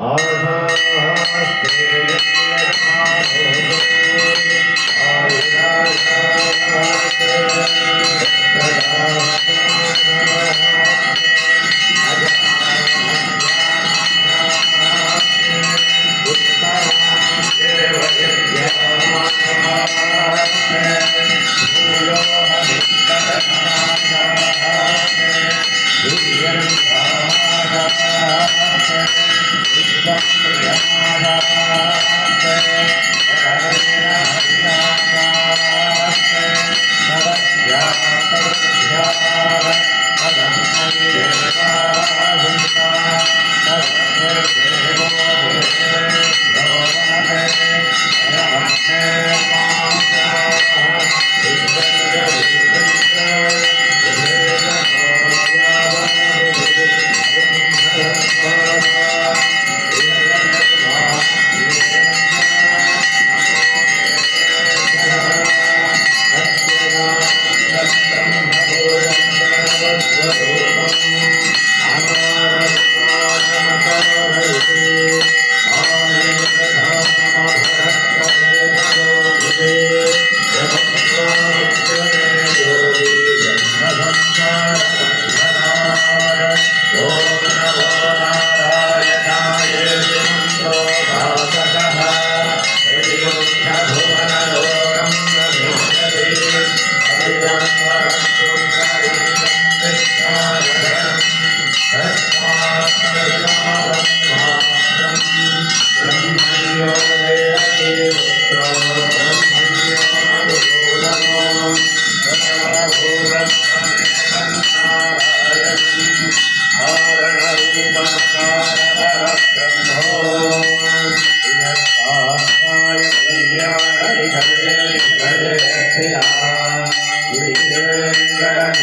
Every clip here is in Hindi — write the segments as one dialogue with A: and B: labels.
A: 好二
B: नमो नारायणाय विष्णो भासकः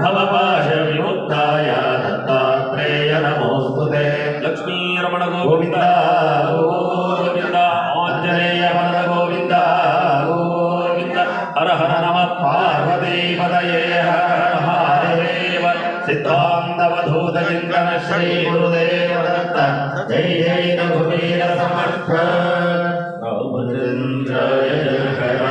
B: भवपाश विमुक्ताय दत्तात्रेय नमोऽस्तु ते लक्ष्मीरमण गोविन्द गोविन्द आञ्जनेय वरद गोविन्द गोविन्द हर हर नमः पार्वतीपदये हर हर महादेव सिद्धान्तवधूतचिन्तन श्री गुरुदेव दत्त जय जय रघुवीर समर्थ रामचन्द्राय जय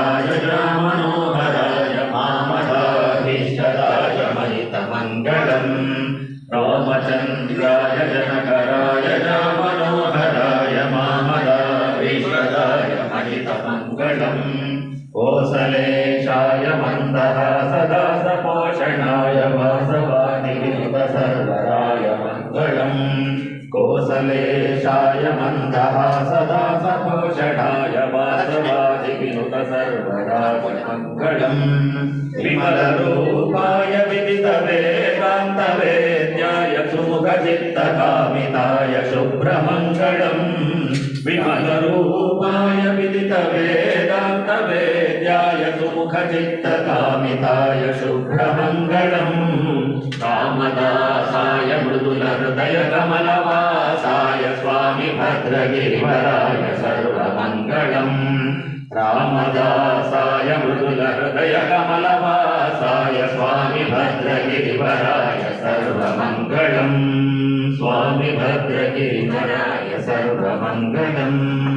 B: सदा सदा सपोषणाय वासवादिपसर्वराय मङ्गलम् कोसलेशाय मन्दः सदा सपोषणाय वासवादिपसर्वराय मङ्गलम् विमलरूपाय विदितवेदान्तवेद्याय सुमुखचित्तकामिताय शुभ्रमङ्गलम् विमलरूपाय विदितवेदान्तवेद ध्यायाय सुमुखचित्तकामिताय शुभ्रमङ्गलम् रामदासाय मृदुलहृदयकमलवासाय स्वामिभद्रगिरिवराय सर्वमङ्गलम् रामदासाय मृदुलहृदयकमलवासाय स्वामिभद्रगिरिवराय सर्वमङ्गलम् स्वामिभद्रगिरिवराय सर्वमङ्गलम्